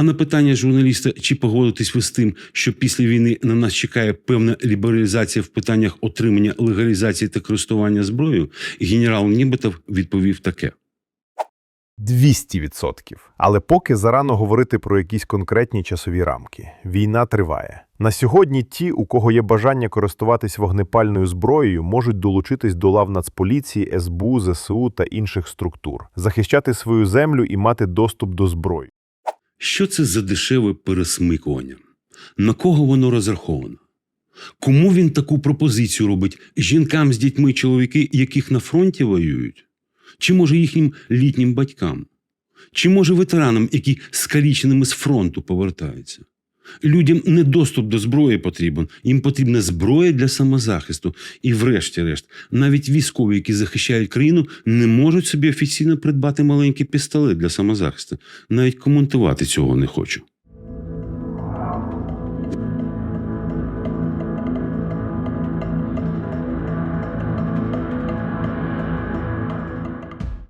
А на питання журналіста, чи погодитись ви з тим, що після війни на нас чекає певна лібералізація в питаннях отримання легалізації та користування зброєю, генерал Нібетов відповів таке. 200%. Але поки зарано говорити про якісь конкретні часові рамки. Війна триває. На сьогодні ті, у кого є бажання користуватись вогнепальною зброєю, можуть долучитись до лав Нацполіції, СБУ, ЗСУ та інших структур, захищати свою землю і мати доступ до зброї. Що це за дешеве пересмикування? На кого воно розраховано? Кому він таку пропозицію робить? Жінкам з дітьми чоловіки, яких на фронті воюють? Чи може їхнім літнім батькам? Чи може ветеранам, які скаліченими з фронту повертаються? Людям не доступ до зброї потрібен, їм потрібна зброя для самозахисту. І, врешті-решт, навіть військові, які захищають країну, не можуть собі офіційно придбати маленький пістолет для самозахисту. Навіть коментувати цього не хочу.